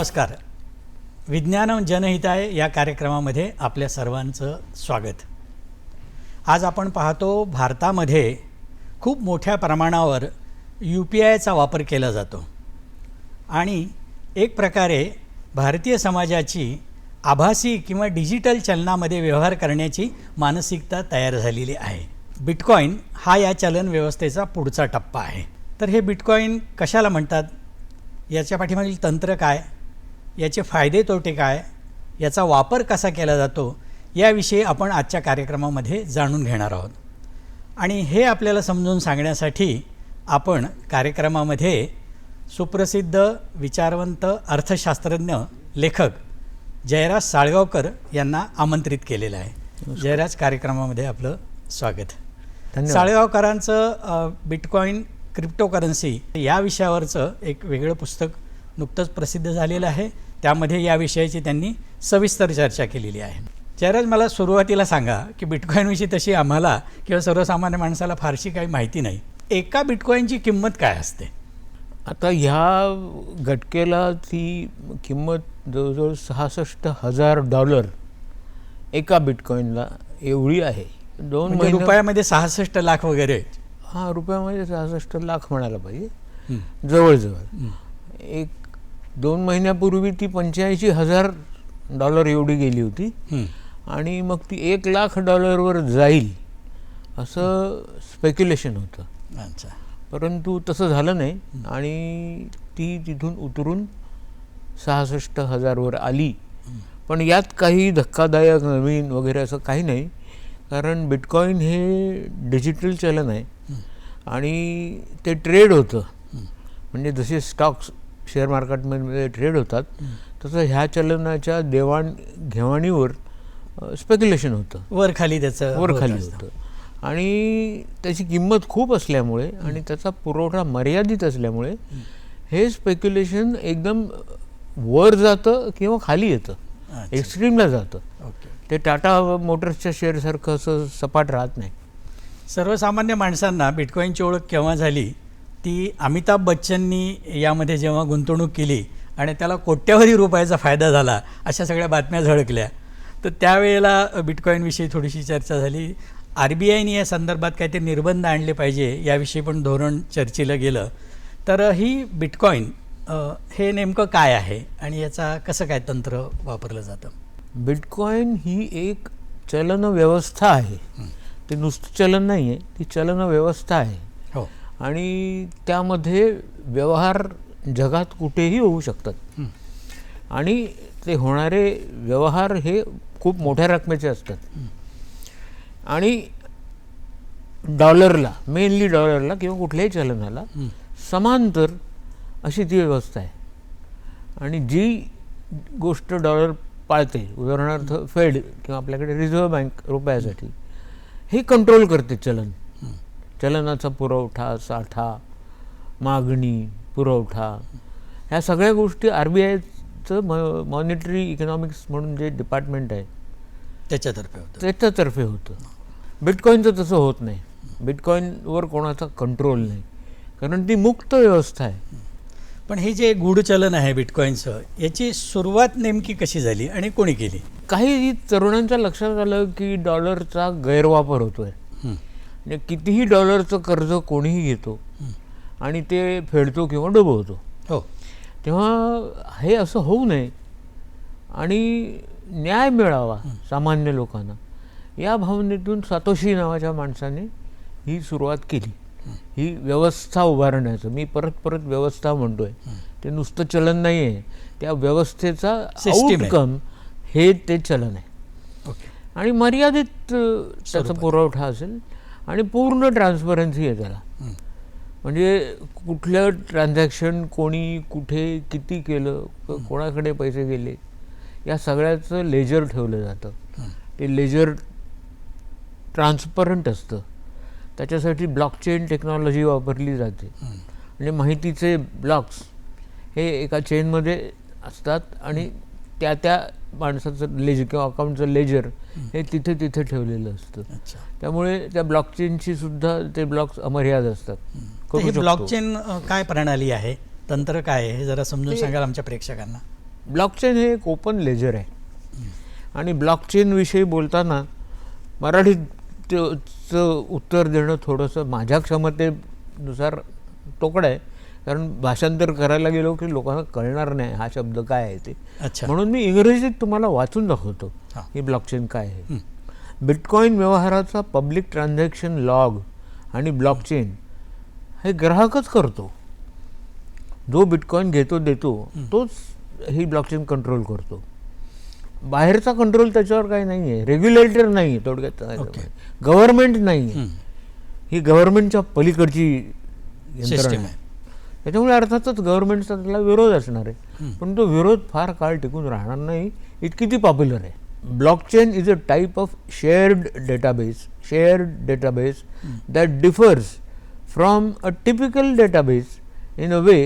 नमस्कार. विज्ञान जनहिताय या कार्यक्रमामध्ये आपल्या सर्वांचं स्वागत. आज आपण पाहतो भारतामध्ये खूप मोठ्या प्रमाणावर यू पी आयचा वापर केला जातो. आणि एक प्रकारे भारतीय समाजाची आभासी किंवा डिजिटल चलनामध्ये व्यवहार करण्याची मानसिकता तयार झालेली आहे. बिटकॉईन हा या चलन व्यवस्थेचा पुढचा टप्पा आहे. तर हे बिटकॉईन कशाला म्हणतात? याच्या पाठीमागील तंत्र काय? याचे फायदे तोटे काय? याचा वापर कसा केला जातो? याविषयी आपण आजच्या कार्यक्रमामध्ये जाणून घेणार आहोत. आणि हे आपल्याला समजून सांगण्यासाठी आपण कार्यक्रमामध्ये सुप्रसिद्ध विचारवंत अर्थशास्त्रज्ञ लेखक जयराज साळगावकर यांना आमंत्रित केलेलं आहे. जयराज कार्यक्रमामध्ये आपलं स्वागत. साळगावकरांचं बिटकॉईन क्रिप्टोकरन्सी या विषयावरचं एक वेगळं पुस्तक नुकतंच प्रसिद्ध झालेलं आहे. त्यामध्ये या विषयाची त्यांनी सविस्तर चर्चा केलेली आहे. जयराज मला सुरुवातीला सांगा की बिटकॉईनविषयी तशी आम्हाला किंवा सर्वसामान्य माणसाला फारशी काही माहिती नाही. एका बिटकॉईनची किंमत काय असते? आता ह्या घटकेला ती किंमत जवळजवळ सहासष्ट हजार डॉलर एका बिटकॉईनला एवढी आहे. दोन म्हणजे महिने रुपयामध्ये सहासष्ट लाख वगैरे. हां रुपयामध्ये सहासष्ट लाख म्हणायला पाहिजे. जवळजवळ. एक दोन महिन्यापूर्वी ती पंच्याऐंशी हजार डॉलर एवढी गेली होती. आणि मग ती एक लाख डॉलरवर जाईल असं स्पेक्युलेशन होतं. परंतु तसं झालं नाही. आणि ती तिथून उतरून सहासष्ट हजारवर आली. पण यात काही धक्कादायक नवीन वगैरे असं काही नाही. कारण बिटकॉईन हे डिजिटल चलन आहे. आणि ते ट्रेड होतं. म्हणजे जसे स्टॉक्स शेअर मार्केटमध्ये ट्रेड होतात. तसं ह्या चलनाच्या देवाण घेवाणीवर स्पेक्युलेशन होतं. वर खाली त्याचं वर खाली. होतं. आणि त्याची किंमत खूप असल्यामुळे आणि त्याचा पुरवठा मर्यादित असल्यामुळे हे स्पेक्युलेशन एकदम वर जातं किंवा खाली येतं. एक्स्ट्रीमला जातं. ओके. ते टाटा मोटर्सच्या शेअरसारखं असं सपाट राहत नाही. सर्वसामान्य माणसांना बिटकॉईनची ओळख केव्हा झाली? ती अमिताभ बच्चननी यामध्ये जेव्हा गुंतवणूक केली आणि त्याला कोट्यावधी रुपयाचा फायदा झाला अशा सगळ्या बातम्या झळकल्या. तर त्यावेळेला बिटकॉईनविषयी थोडीशी चर्चा झाली. आर बी आयने या संदर्भात काहीतरी निर्बंध आणले पाहिजे याविषयी पण धोरण चर्चेलं गेलं. तर ही बिटकॉईन हे नेमकं काय आहे आणि याचा कसं काय तंत्र वापरलं जातं? बिटकॉईन ही एक चलन व्यवस्था आहे ते नुसतं चलन नाही आहे ती चलन व्यवस्था आहे. हो. आणि त्यामध्ये व्यवहार जगात कुठेही होऊ शकतात. आणि ते होणारे व्यवहार हे खूप मोठ्या रकमेचे असतात. आणि डॉलरला मेनली डॉलरला किंवा कुठल्याही चलनाला. समांतर अशी ती व्यवस्था आहे. आणि जी गोष्ट डॉलर पाळते उदाहरणार्थ फेड किंवा आपल्याकडे रिझर्व्ह बँक रुपयासाठी हे कंट्रोल करते चलन. चलनाचा पुरवठा साठा मागणी पुरवठा ह्या सगळ्या गोष्टी आर बी आयचं म मॉनिटरी इकॉनॉमिक्स म्हणून जे डिपार्टमेंट आहे त्याच्यातर्फे होतं. त्याच्यातर्फे होतं. बिटकॉईनचं तसं होत नाही. बिटकॉईनवर कोणाचा कंट्रोल नाही. कारण ती मुक्त व्यवस्था आहे. पण हे जे गूढचलन आहे बिटकॉईनचं याची सुरुवात नेमकी कशी झाली आणि कोणी केली? काही तरुणांच्या लक्षात आलं की डॉलरचा गैरवापर होतो आहे कितीही डॉलरचं कर्ज कोणीही घेतो आणि ते फेडतो किंवा डुबवतो. हो. तेव्हा हे असं होऊ नये. आणि न्याय मिळावा सामान्य लोकांना. या भावनेतून सातोशी नावाच्या माणसाने ही सुरुवात केली. ही. व्यवस्था उभारण्याचं. मी परत परत व्यवस्था म्हणतोय. ते नुसतं चलन नाही आहे त्या व्यवस्थेचा. आउटकम हे ते चलन आहे. आणि मर्यादित त्याचा पुरवठा असेल आणि पूर्ण ट्रान्सपरन्सी आहे त्याला. म्हणजे कुठलं ट्रान्झॅक्शन कोणी कुठे किती केलं कोणाकडे पैसे गेले या सगळ्याचं लेजर ठेवलं जातं. ते लेजर ट्रान्सपरंट असतं. त्याच्यासाठी ब्लॉकचेन टेक्नॉलॉजी वापरली जाते. म्हणजे माहितीचे ब्लॉक्स हे एका चेनमध्ये असतात आणि त्या त्या माणसाचं लेजर किंवा अकाउंटचं लेजर हे तिथे तिथे ठेवलेलं असतं. त्यामुळे त्या ब्लॉकचेनची सुद्धा ते ब्लॉक्स अमर्याद असतात. ब्लॉकचेन काय प्रणाली आहे? तंत्र काय आहे? हे जरा समजून सांगाल आमच्या प्रेक्षकांना. ब्लॉकचेन हे एक ओपन लेजर आहे. आणि ब्लॉकचेनविषयी बोलताना मराठीत उत्तर देणं थोडंसं माझ्या क्षमतेनुसार तोकडं आहे. कारण भाषांतर करायला गेलो की लोकांना कळणार नाही हा शब्द काय आहे ते. अच्छा. म्हणून मी इंग्रजीत तुम्हाला वाचून दाखवतो हा. ही ब्लॉकचेन काय आहे. बिटकॉईन व्यवहाराचा पब्लिक ट्रान्झॅक्शन लॉग आणि ब्लॉकचेन हे ग्राहकच करतो. जो बिटकॉईन घेतो देतो तोच ही ब्लॉकचेन कंट्रोल करतो. बाहेरचा कंट्रोल त्याच्यावर काही नाही आहे रेग्युलेटर नाही आहे थोडक्यात. गव्हर्नमेंट नाही आहे हं. गव्हर्नमेंटच्या पलीकडची यंत्रणा आहे. त्याच्यामुळे अर्थातच गव्हर्नमेंटचा त्याला विरोध असणार आहे. पण तो विरोध फार काळ टिकून राहणार नाही. इतकी ती पॉप्युलर आहे. Blockchain is a type of shared database shared database that differs from a typical database in a way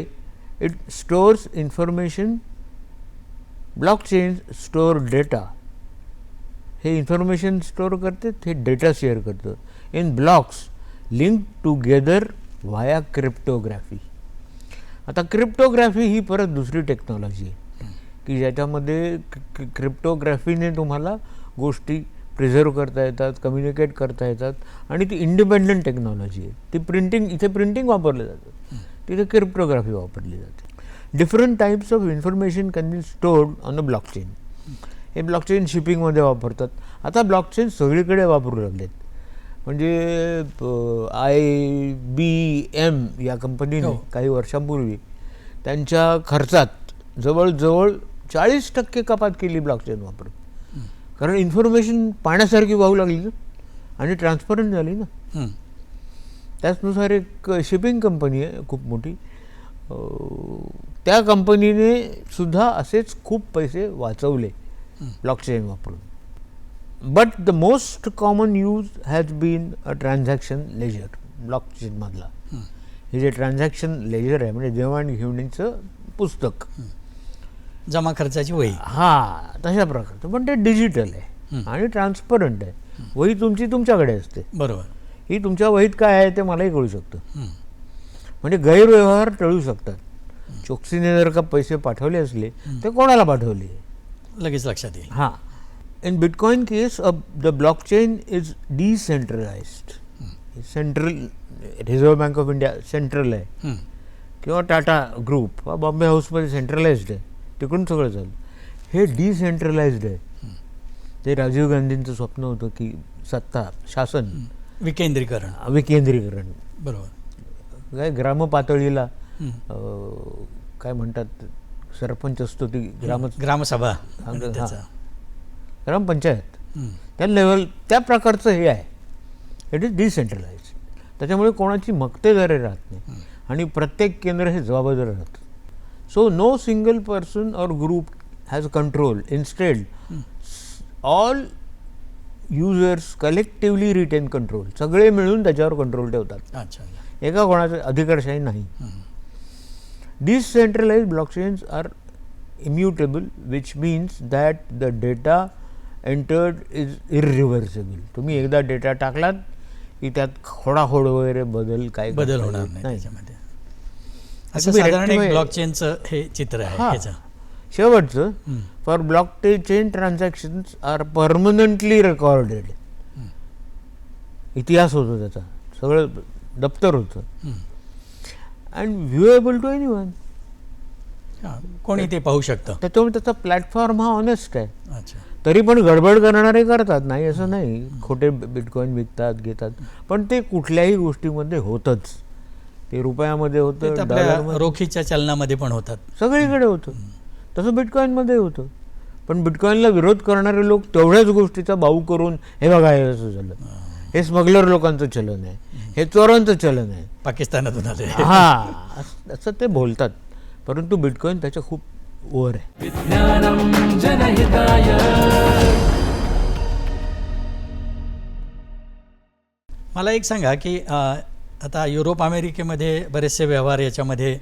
it stores information blockchain store data हे इन्फॉर्मेशन स्टोअर करते हे डेटा शेअर करतं. In blocks link together via cryptography आता cryptography ही परत दुसरी technology आहे. की ज्याच्यामध्ये क्रिप्टोग्राफीने तुम्हाला गोष्टी प्रिझर्व करता येतात कम्युनिकेट करता येतात आणि ती इंडिपेंडंट टेक्नॉलॉजी आहे. ती प्रिंटिंग इथे प्रिंटिंग वापरलं जातं. तिथे क्रिप्टोग्राफी वापरली जाते. Different types of information can be stored on a blockchain हे ब्लॉकचेन शिपिंगमध्ये वापरतात. आता ब्लॉकचेन सगळीकडे वापरू लागलेत. म्हणजे आय बी एम या कंपनीने हो. काही वर्षांपूर्वी त्यांच्या खर्चात जवळजवळ चाळीस टक्के कपात केली ब्लॉकचेन वापरून. कारण इन्फॉर्मेशन पाण्यासारखी वाहू लागली ना. आणि ट्रान्सपरंट झाली ना. त्याचनुसार एक शिपिंग कंपनी आहे खूप मोठी. त्या कंपनीने सुद्धा असेच खूप पैसे वाचवले ब्लॉकचेन वापरून. But the most common use has been a transaction ledger ब्लॉकचेनमधला हे जे ट्रान्झॅक्शन लेजर आहे म्हणजे देवाणघेवाणीचं पुस्तक. जमा खर्चाची वही. हा तशा प्रकारचं. पण ते डिजिटल आहे आणि ट्रान्सपरंट आहे. वही तुमची तुमच्याकडे असते. बरोबर. ही तुमच्या वहीत काय आहे ते मलाही कळू शकतं. म्हणजे गैरव्यवहार टळू शकतात. चोक्सीने जर का पैसे पाठवले असले ते कोणाला पाठवले? लगेच लक्षात येईल. हां. In bitcoin case the blockchain is decentralised central reserve bank of India central आहे. किंवा टाटा ग्रुप हा बॉम्बे हाऊसमध्ये सेंट्रलाइज्ड आहे तिकडून सगळं चाललं हे डिसेंट्रलाइज्ड आहे ते राजीव गांधींचं स्वप्न होतं की सत्ता शासन. विकेंद्रीकरण. विकेंद्रीकरण. बरोबर. काय ग्रामपातळीला हं. अं, काय म्हणतात सरपंच असतो ती ग्राम ग्रामसभा. ग्रामपंचायत. त्या लेवल त्या प्रकारचं हे आहे. इट इज डिसेंट्रलाइज त्याच्यामुळे कोणाची मक्तेदारी राहत नाही. आणि प्रत्येक केंद्र हे जबाबदार राहतं. So no single person or group has control instead all users collectively retain control सगळे मिळून त्याच्यावर कंट्रोल ठेवतात. अच्छा एका कोणाचं अधिकारशाही नाही. Decentralise blockchains are immutable which means that the data entered is irreversible तुम्ही एकदा डेटा टाकलात की त्यात खोडाखोड वगैरे बदल काय बदल होणार नाही त्याच्यामध्ये. असं साधारण एक ब्लॉकचेनचं हे चित्र आहे शेवटचं. For blockchain transactions are permanently recorded इतिहास होतो त्याचा. सगळं दप्तर होतं. And viewable to anyone कोणी ते पाहू शकतं. त्याच्यामुळे त्याचा प्लॅटफॉर्म हा ऑनेस्ट आहे. तरी पण गडबड करणारे करतात. नाही असं नाही. खोटे बिटकॉईन विकतात घेतात. पण ते कुठल्याही गोष्टीमध्ये होतच. ते रुपयामध्ये होतं रोखीच्या चलनामध्ये पण होतात. सगळीकडे होतं. तसं बिटकॉईनमध्ये होतं. पण बिटकॉईनला विरोध करणारे लोक तेवढ्याच गोष्टीचा बाऊ करून हे बघा हे असं झालं. हे. स्मगलर लोकांचं चलन आहे. हे चोरांचं चलन आहे. पाकिस्तानातून आले. हा. असं असं ते बोलतात. परंतु बिटकॉईन त्याच्या खूप आहे जनहिताय. मला एक सांगा की अ, आता युरोप अमेरिकेमध्ये बरेचसे व्यवहार याच्यामध्ये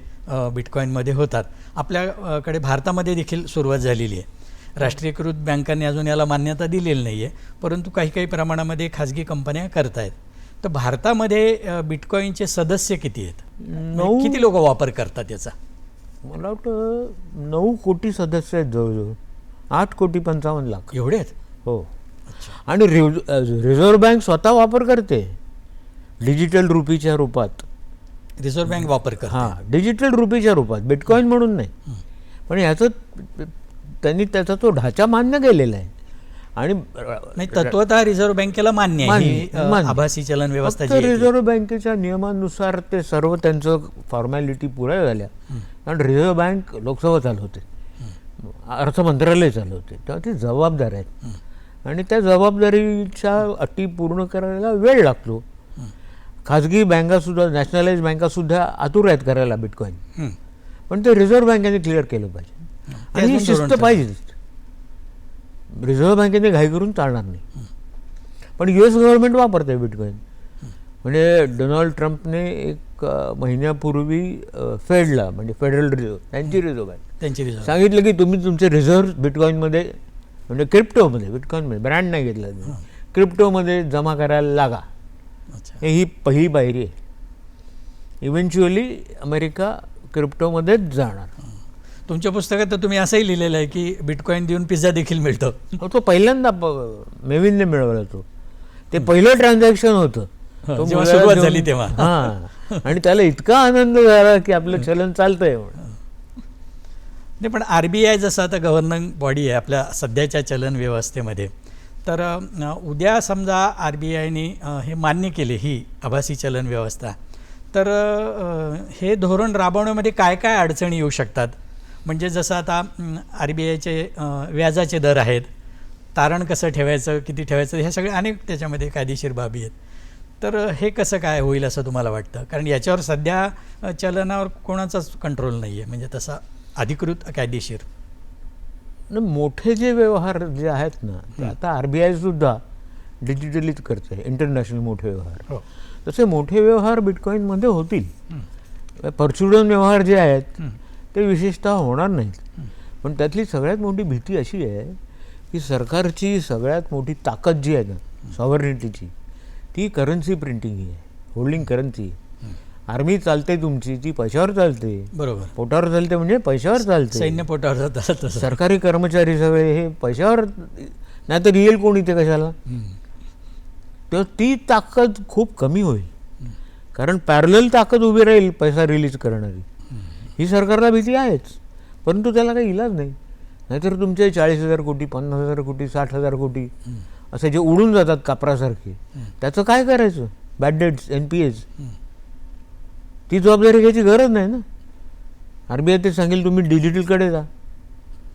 बिटकॉईनमध्ये होतात. आपल्याकडे भारतामध्ये देखील सुरुवात झालेली आहे. राष्ट्रीयकृत बँकांनी अजून याला मान्यता दिलेली नाही आहे परंतु काही काही प्रमाणामध्ये खाजगी कंपन्या करतायत. तर भारतामध्ये बिटकॉईनचे सदस्य किती आहेत? नऊ किती लोक वापर करतात याचा? मला वाटतं नऊ कोटी सदस्य आहेत जवळजवळ. आठ कोटी पंचावन्न लाख. एवढे आहेत? हो. आणि रिव- रिझर्व्ह बँक स्वतः वापर करते. डिजिटल रुपीच्या रूपात. रिझर्व्ह बँक वापर करते. हां डिजिटल रुपीच्या रूपात. बिटकॉईन म्हणून नाही. पण ह्याचं त्यांनी त्याचा तो ढाचा मान्य केलेला आहे. आणि नाही तत्वतः रिझर्व्ह बँकेला मान्य आहे. आभासी चलन व्यवस्था. रिझर्व्ह बँकेच्या नियमानुसार ते सर्व त्यांचं फॉर्मॅलिटी पुऱ्या झाल्या. कारण रिझर्व्ह बँक लोकसभा चालवते अर्थ मंत्रालय चालवते तेव्हा ती जबाबदार आहेत. आणि त्या जबाबदारीच्या अटी पूर्ण करायला वेळ लागतो. खाजगी बँकासुद्धा नॅशनलाइज बँकासुद्धा आतुर आहेत करायला बिटकॉईन. पण ते रिझर्व्ह बँकेने क्लिअर केलं पाहिजे. आणि शिस्त पाहिजे. रिझर्व्ह बँकेने घाई करून चालणार नाही. पण यू एस गव्हर्नमेंट वापरते बिटकॉईन. म्हणजे डोनाल्ड ट्रम्पने एक महिन्यापूर्वी फेडला म्हणजे फेडरल रिझर्व्ह त्यांची रिझर्व्ह बँक. त्यांची रिझर्व्ह सांगितलं की तुम्ही तुमचे रिझर्व्ह बिटकॉईनमध्ये म्हणजे क्रिप्टोमध्ये बिटकॉईनमध्ये ब्रँड नाही घेतला तुम्ही. क्रिप्टोमध्ये जमा करायला लागा. हे ही पहिली पायरी आहे. इव्हेंच्युअली अमेरिका क्रिप्टोमध्येच जाणार. तुमच्या पुस्तकात तर तुम्ही असंही लिहिलेलं आहे की बिटकॉईन देऊन पिझ्झा देखील मिळतो. तो पहिल्यांदा प- मेविनने मिळवला तो. ते पहिलं ट्रान्झॅक्शन होतं. तो जेव्हा मुलाला सुरुवात देऊन- झाली तेव्हा. हां. आणि त्याला इतका आनंद झाला की आपलं चलन चालतंय म्हणून. नाही पण आर बी आय जसं आता गव्हर्निंग बॉडी आहे आपल्या सध्याच्या चलन व्यवस्थेमध्ये तर अ, उद्या समजा आर बी आयने हे मान्य केले ही आभासी चलन व्यवस्था तर अ, हे धोरण राबवण्यामध्ये काय काय अडचणी येऊ शकतात? म्हणजे जसं आता आर बी आयचे व्याजाचे दर आहेत तारण कसं ठेवायचं किती ठेवायचं ह्या सगळ्या अनेक त्याच्यामध्ये कायदेशीर बाबी आहेत. तर हे कसं काय होईल असं तुम्हाला वाटतं? कारण याच्यावर सध्या चलनावर कोणाचाच कंट्रोल नाही आहे म्हणजे तसा अधिकृत कायदेशीर. मोठे जे व्यवहार जे आहेत ना ते आता आर बी आय सुद्धा डिजिटलीच करते इंटरनॅशनल मोठे व्यवहार. हो. तसे मोठे व्यवहार बिटकॉईनमध्ये होतील. परचुडन व्यवहार जे आहेत. ते विशेषतः होणार नाहीत पण त्यातली सगळ्यात मोठी भीती अशी आहे की सरकारची सगळ्यात मोठी ताकद जी आहे ना सॉव्हर्निटीची ती करन्सी प्रिंटिंग ही आहे होल्डिंग करन्सी आर्मी चालते तुमची ती पैशावर चालते. बरोबर. पोटावर चालते म्हणजे पैशावर चालते. सैन्य पोटावर सरकारी कर्मचारी सगळे हे पैशावर नाही तर येईल कोण इथे कशाला. तेव्हा ती ताकद खूप कमी होईल. कारण पॅरल ताकद उभी राहील पैसा रिलीज करणारी. ही सरकारला भीती आहेच. परंतु त्याला काही इलाज नाही. नाहीतर तुमचे चाळीस हजार कोटी पन्नास हजार कोटी साठ हजार कोटी असे जे उडून जातात कापरासारखे त्याचं काय करायचं? Bad debts N P As ती जबाबदारी घ्यायची गरज नाही ना. आर बी आय ते सांगेल तुम्ही डिजिटलकडे जा.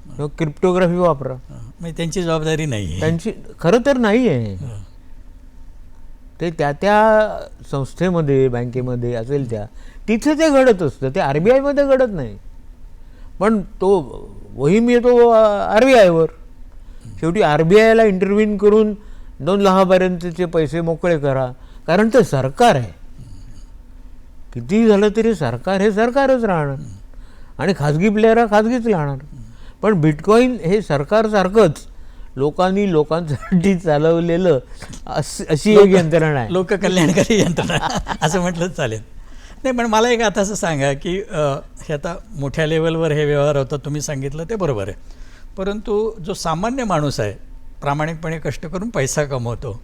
किंवा क्रिप्टोग्राफी वापरा. म्हणजे त्यांची जबाबदारी नाही त्यांची खरं तर नाही आहे. ते त्या त्या संस्थेमध्ये बँकेमध्ये असेल त्या तिथे ते घडत असतं ते आर बी आयमध्ये घडत नाही. पण तो वही मिळतो आर बी आयवर. शेवटी आर बी आयला इंटरव्ह्यून करून दोन लाखापर्यंतचे पैसे मोकळे करा. कारण ते सरकार आहे. किती झालं तरी सरकार हे सरकारच राहणार. आणि खाजगी प्लेयर हा खाजगीच राहणार. पण बिटकॉईन हे सरकारसारखंच लोकांनी लोकांसाठी चालवलेलं अस- अशी एक यंत्रणा आहे. लोककल्याणकारी यंत्रणा. असं म्हटलं चालेल. नाही पण मला एक आता असं सांगा की हे आता मोठ्या लेवलवर हे व्यवहार होतात तुम्ही सांगितलं ते बरोबर आहे. परंतु जो सामान्य माणूस आहे प्रामाणिकपणे कष्ट करून पैसा कमवतो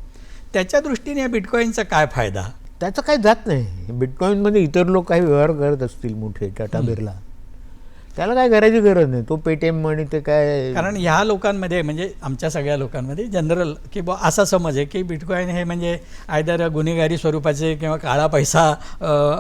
त्याच्या दृष्टीने या बिटकॉईनचा काय फायदा? त्याचं काही जात नाही. बिटकॉईनमध्ये इतर लोक काही व्यवहार करत असतील मोठे टाटा बिर्ला त्याला काय करायची गरज नाही. तो पेटीएम आणि ते काय कारण ह्या लोकांमध्ये म्हणजे आमच्या सगळ्या लोकांमध्ये जनरल की बा असा समज आहे की बिटकॉईन हे म्हणजे आयदर गुन्हेगारी स्वरूपाचे किंवा काळा पैसा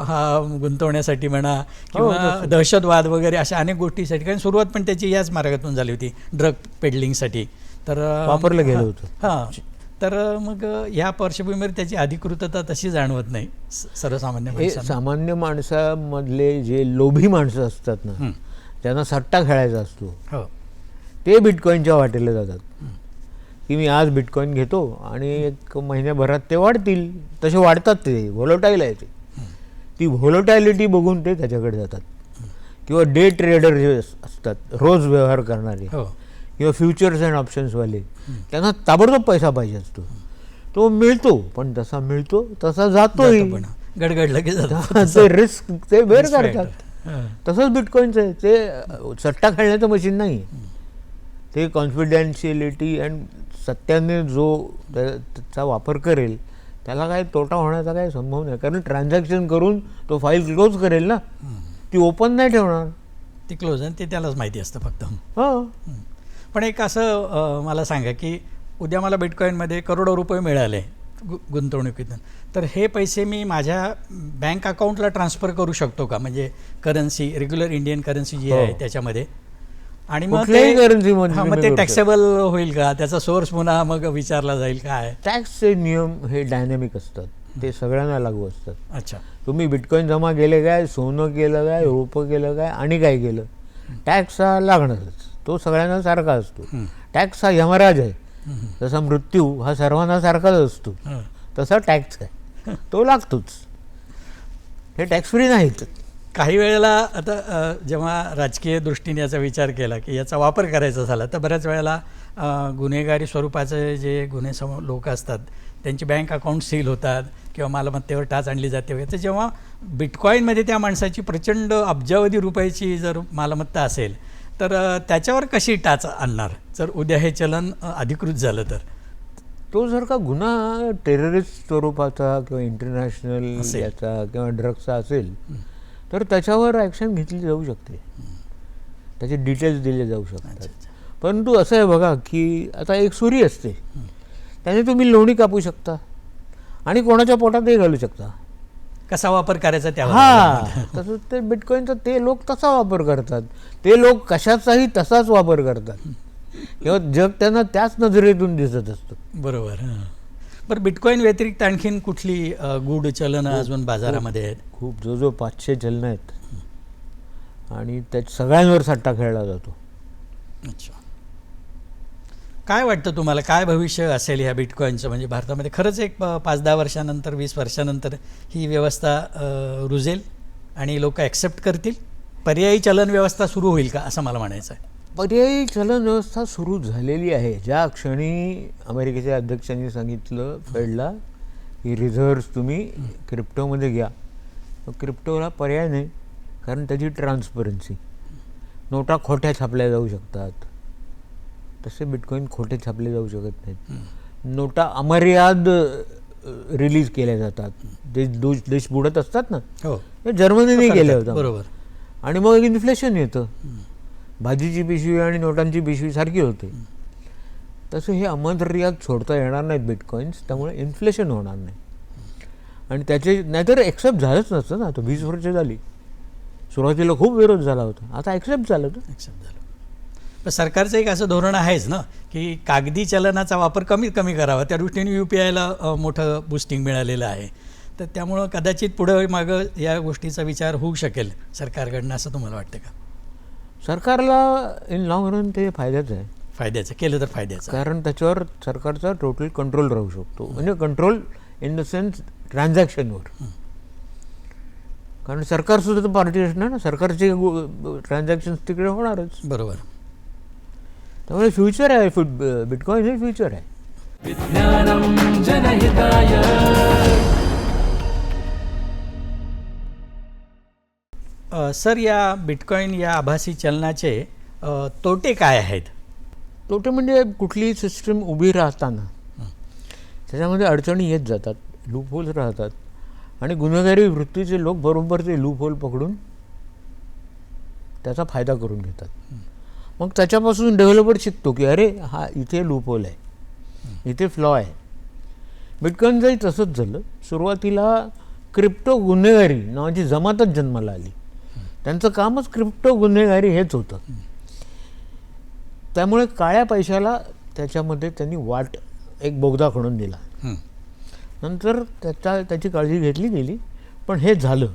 हा गुंतवण्यासाठी म्हणा किंवा दहशतवाद वगैरे अशा अनेक गोष्टीसाठी. कारण सुरुवात पण त्याची याच मार्गातून झाली होती ड्रग पेडलिंगसाठी तर वापरलं गेलं हा, होतं. हां. तर मग ह्या पार्श्वभूमीवर त्याची अधिकृतता तशी जाणवत नाही सर्वसामान्य हे सामान्य माणसामधले जे लोभी माणसं असतात ना ज्यांना सट्टा खेळायचा असतो. हो. ते बिटकॉईनच्या वाटेला जातात. की मी आज बिटकॉईन घेतो आणि एक महिन्याभरात ते वाढतील. तसे वाढतात ते. व्होलोटाईल आहे ते. ती व्होलोटायलिटी बघून ते त्याच्याकडे जातात. किंवा डे ट्रेडर जे अस- असतात रोज व्यवहार करणारे हो. किंवा फ्युचर्स अँड ऑप्शन्सवाले त्यांना ताबडतोब पैसा पाहिजे असतो. तो मिळतो पण जसा मिळतो तसा जातोही. जातो पण. गडगड लगेच जातो. ते रिस्क ते बेर करतात. तसंच बिटकॉईनचं आहे. ते सट्टा खेळण्याचं मशीन नाही. ते कॉन्फिडेन्शियलिटी अँड सत्याने जो त्या- त्याचा वापर करेल त्याला काय तोटा होण्याचा काही संभव नाही. कारण ट्रान्झॅक्शन करून तो फाईल क्लोज करेल ना. ती ओपन नाही ठेवणार. ती क्लोज आहे ते त्यालाच माहिती असतं फक्त. हो. पण एक असं मला सांगा की उद्या मला बिटकॉईनमध्ये करोडो रुपये मिळाले. गु गुंतवणुकीतून तर हे पैसे मी माझ्या बँक अकाउंटला ट्रान्सफर करू शकतो का? म्हणजे करन्सी रेग्युलर इंडियन करन्सी जी हो. आहे त्याच्यामध्ये. आणि मग मध्ये हां, मग ते टॅक्सेबल होईल का? त्याचा सोर्स पुन्हा मग विचारला जाईल काय? टॅक्सचे नियम हे डायनॅमिक असतात. ते सगळ्यांना लागू असतात. अच्छा. तुम्ही बिटकॉईन जमा केले काय? सोनं केलं काय? रोपं केलं काय? आणि काय केलं? टॅक्स हा लागणारच. तो सगळ्यांना सारखा असतो. हं. टॅक्स हा यमराज आहे. जसा मृत्यू हा सर्वांना सारखाच असतो. तसा टॅक्स आहे. तो लागतोच. हे टॅक्स फ्री नाहीत. काही वेळेला आता जेव्हा राजकीय दृष्टीने याचा विचार केला की याचा वापर करायचा झाला तर बऱ्याच वेळेला गुन्हेगारी स्वरूपाचे जे गुन्हे सम लोक असतात त्यांची बँक अकाउंट सील होतात किंवा मालमत्तेवर टाच आणली जाते वगैरे. तर जेव्हा बिटकॉईनमध्ये त्या माणसाची प्रचंड अब्जावधी रुपयाची जर मालमत्ता असेल तर त्याच्यावर कशी टाच आणणार? जर उद्या हे चलन अधिकृत झालं तर? तो जर का गुन्हा टेररिस्ट स्वरूपाचा किंवा इंटरनॅशनल. याचा किंवा ड्रग्सचा असेल तर त्याच्यावर ॲक्शन घेतली जाऊ शकते. त्याचे डिटेल्स दिले जाऊ शकतात. परंतु असं आहे बघा की आता एक सुरी असते. त्याने तुम्ही लोणी कापू शकता आणि कोणाच्या पोटातही घालू शकता. कसा वापर करायचा त्यावर हा. तसं ते बिटकॉईनचा ते लोक तसा वापर करतात. ते लोक कशाचाही तसाच वापर करतात. किंवा जग त्यांना त्याच नजरेतून दिसत असतं. बरोबर हां. बरं बिटकॉईन व्यतिरिक्त आणखीन कुठली अ, गूढ चलनं अजून बाजारामध्ये आहेत? खूप जो जो पाचशे चलनं आहेत. आणि त्या सगळ्यांवर सट्टा खेळला जातो. अच्छा. काय वाटतं तुम्हाला? काय भविष्य असेल ह्या बिटकॉईनचं म्हणजे भारतामध्ये खरंच एक पाच दहा वर्षानंतर वीस वर्षानंतर ही व्यवस्था रुजेल आणि लोक ॲक्सेप्ट करतील? पर्यायी चलन व्यवस्था सुरू होईल का? असं मला म्हणायचं आहे. पर्यायी चलन व्यवस्था सुरू झालेली आहे. ज्या क्षणी अमेरिकेच्या अध्यक्षांनी सांगितलं फेडला की रिझर्व्ह तुम्ही क्रिप्टोमध्ये घ्या. क्रिप्टोला पर्याय नाही कारण त्याची ट्रान्सपरन्सी नोटा खोट्या छापल्या जाऊ शकतात. तसे बिटकॉईन खोटे छापले जाऊ शकत नाहीत. नोटा अमर्याद रिलीज केल्या जातात. देश देश देश बुडत असतात ना हो. जर्मनीने केलं होतं. बरोबर. आणि मग इन्फ्लेशन येतं. भाजीची पिशवी आणि नोटांची पिशवी सारखी होते. तसं हे अमर्याद सोडता येणार नाहीत बिटकॉईन्स त्यामुळे इन्फ्लेशन होणार नाही. आणि त्याचे नाहीतर एक्सेप्ट झालंच नसतं ना. आता वीस वर्ष झाली. सुरुवातीला खूप विरोध झाला होता. आता ॲक्सेप्ट झालं ना. ॲक्सेप्ट झालं. पण सरकारचं एक असं धोरण आहेच ना की कागदी चलनाचा वापर कमीत कमी करावा. त्या दृष्टीने यू पी आयला मोठं बुस्टिंग मिळालेलं आहे. तर त्यामुळं कदाचित पुढं मागं या गोष्टीचा विचार होऊ शकेल सरकारकडनं असं तुम्हाला वाटतं का? सरकारला इन लॉंग रन ते फायद्याचं आहे. फायद्याचं. केलं तर फायद्याचं. कारण त्याच्यावर सरकारचा टोटल कंट्रोल राहू शकतो. म्हणजे कंट्रोल इन द सेन्स ट्रान्झॅक्शनवर कारण सरकार सुद्धा तर पार्टी असणार ना. सरकारचे ट्रान्झॅक्शन तिकडे होणारच. बरोबर. त्यामुळे फ्युचर आहे फुट बिटकॉईन हे फ्युचर आहे सर या बिटकॉईन या आभासी चलनाचे तोटे काय आहेत तोटे म्हणजे कुठलीही सिस्टम उभी राहताना त्याच्यामध्ये अडचणी येत जातात लूपहोल्स राहतात आणि गुन्हेगारी वृत्तीचे लोक बरोबर ते लूपहोल पकडून त्याचा फायदा करून घेतात मग त्याच्यापासून डेव्हलपर शिकतो की अरे हा इथे लूपहोल आहे. इथे फ्लॉ आहे. बिटकॉईनचंही तसंच झालं सुरुवातीला क्रिप्टो गुन्हेगारी नावाची जमातच जन्माला आली. त्यांचं कामच क्रिप्टो गुन्हेगारी हेच होतं. त्यामुळे काळ्या पैशाला त्याच्यामध्ये त्यांनी वाट एक बोगदा खणून दिला. नंतर त्याच्या त्याची काळजी घेतली गेली पण हे झालं.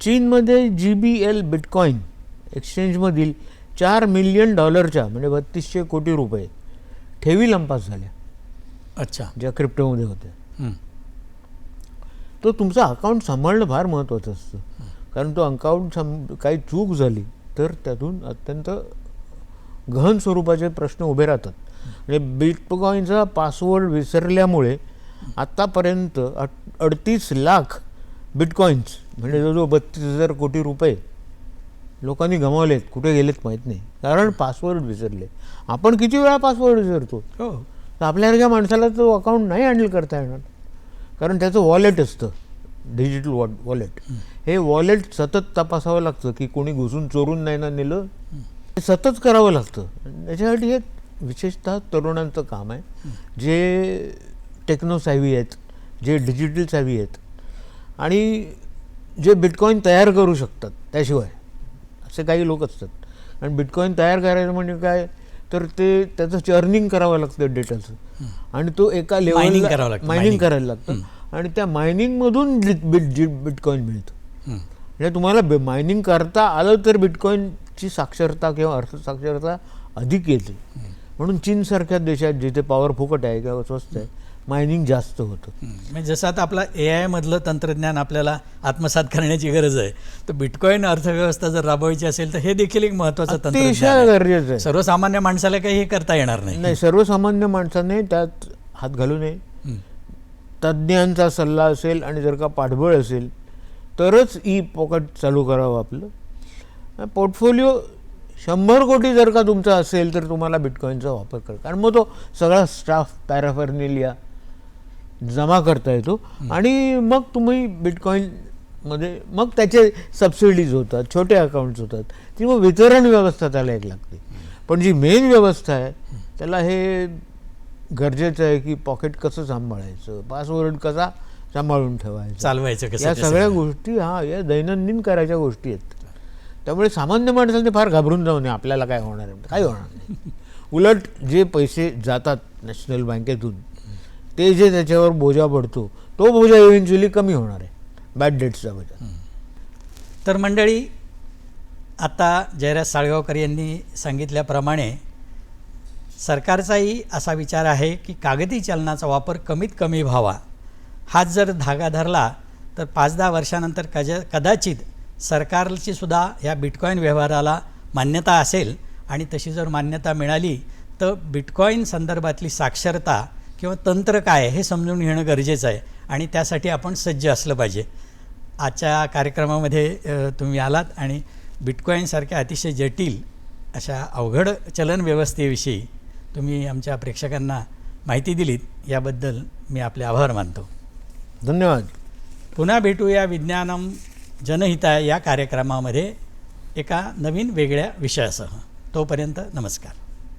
चीनमध्ये जी बी एल बिटकॉईन एक्सचेंजमधील चार मिलियन डॉलरच्या म्हणजे बत्तीसशे कोटी रुपये ठेवी लंपास झाल्या. अच्छा. ज्या क्रिप्टोमध्ये होत्या. हं. तो तुमचा अकाउंट सांभाळणं फार महत्त्वाचं असतं. कारण तो अकाउंट सम काही चूक झाली तर त्यातून अत्यंत गहन स्वरूपाचे प्रश्न उभे राहतात. म्हणजे बिटकॉईनचा पासवर्ड विसरल्यामुळे आत्तापर्यंत अडतीस लाख बिटकॉईन्स म्हणजे जवळजवळ बत्तीस हजार कोटी रुपये लोकांनी गमावलेत. कुठे गेलेत माहीत नाही. कारण पासवर्ड विसरले. आपण किती वेळा पासवर्ड विसरतो? हो. तर आपल्यासारख्या माणसाला तो अकाउंट नाही हँडल करता येणार. कारण त्याचं वॉलेट असतं. डिजिटल वॉ वॉलेट हे वॉलेट सतत तपासावं लागतं की कोणी घुसून चोरून नाही ना नेलं. हे सतत करावं लागतं. त्याच्यासाठी हे विशेषतः तरुणांचं काम आहे. जे टेक्नो सायवी आहेत जे डिजिटल सायवी आहेत. आणि जे बिटकॉईन तयार करू शकतात त्याशिवाय. असे काही लोक असतात. आणि बिटकॉईन तयार करायचं म्हणजे काय? तर ते त्याचं चर्निंग करावं लागतं डेटाचं आणि तो एका लेवलला करावं लागतं, मायनिंग. करायला लागतं. आणि त्या मायनिंगमधून बिट बिटकॉईन मिळतं. म्हणजे तुम्हाला मायनिंग करता आलं तर बिटकॉईनची साक्षरता किंवा अर्थसाक्षरता अधिक येते. म्हणून चीनसारख्या देशात जिथे पॉवर फुकट आहे किंवा स्वस्त आहे मायनिंग जास्त होतं. म्हणजे जसं आता आपला ए आय मधलं तंत्रज्ञान आपल्याला आत्मसात करण्याची गरज आहे तर बिटकॉईन अर्थव्यवस्था जर राबवायची असेल तर हे देखील एक महत्वाचं तंत्रज्ञान. गरजेचं आहे सर्वसामान्य माणसाला काही हे करता येणार नाही नाही सर्वसामान्य माणसाने त्यात हात घालू नये. तज्ज्ञांचा सल्ला असेल आणि जर का पाठबळ असेल तरच ई पॉकेट चालू करावं आपलं पोर्टफोलिओ शंभर कोटी जर का तुमचा असेल तर तुम्हाला बिटकॉईनचा वापर कर कारण मग तो सगळा स्टाफ पॅराफर्निलिया जमा करता येतो. आणि मग तुम्ही बिटकॉईनमध्ये मग त्याचे सबसिडीज होतात छोटे अकाउंट्स होतात. ती मग वितरण व्यवस्था त्याला एक लागते. पण जी मेन व्यवस्था आहे त्याला हे गरजेचं आहे की पॉकेट कसं सांभाळायचं पासवर्ड कसा सांभाळून ठेवायचा. चालवायचं कसं या सगळ्या सगळं. गोष्टी हा या दैनंदिन करायच्या गोष्टी आहेत. त्यामुळे सामान्य माणसाने फार घाबरून जाऊ नये. आपल्याला काय होणार आहे? काही होणार नाही. उलट जे पैसे जातात नॅशनल बँकेतून ते जे त्याच्यावर बोजा पडतो तो बोजा इव्हेंच्युअली कमी होणार आहे बॅड डेट्सचा बोजा तर मंडळी आता जयराज साळगावकर यांनी सांगितल्याप्रमाणे सरकारचाही असा विचार आहे की कागदी चलनाचा वापर कमीत कमी व्हावा. हाच जर धागा धरला तर पाच दहा वर्षानंतर कज कदाचित सरकारची सुद्धा ह्या बिटकॉईन व्यवहाराला मान्यता असेल आणि तशी जर मान्यता मिळाली तर बिटकॉईन संदर्भातली साक्षरता किंवा तंत्र काय हे समजून घेणं गरजेचं आहे. आणि त्यासाठी आपण सज्ज असलं पाहिजे. आजच्या कार्यक्रमामध्ये तुम्ही आलात आणि बिटकॉईनसारख्या अतिशय जटिल अशा अवघड चलन व्यवस्थेविषयी तुम्ही आमच्या प्रेक्षकांना माहिती दिलीत. याबद्दल मी आपले आभार मानतो. धन्यवाद. पुन्हा भेटूया विज्ञानम जनहिताय या कार्यक्रमामध्ये एका नवीन वेगळ्या विषयासह. तोपर्यंत नमस्कार.